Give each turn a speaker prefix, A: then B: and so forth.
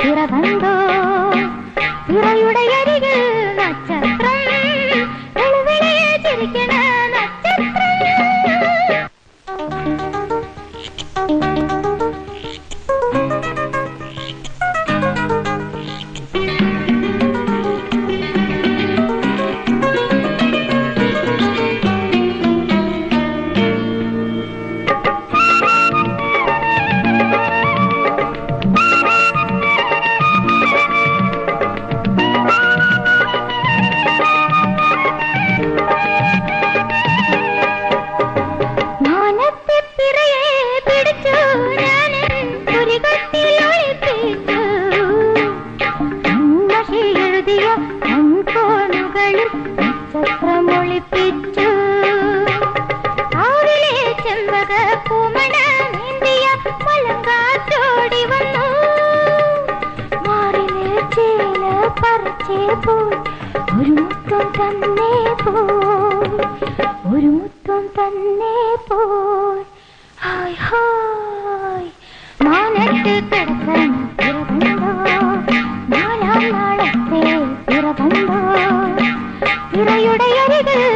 A: துறவந்தோ துறையுடைய ഒരു മുത്തം തന്നെ പോയി. ഒരു മുത്തം തന്നെ പോയി. Hi hi. മാനത്ത് കിടക്കണ പിറകുണ്ടോ നാലാം നാളത്തെ പിറകുണ്ടോ പിറയുടെ അരികിൽ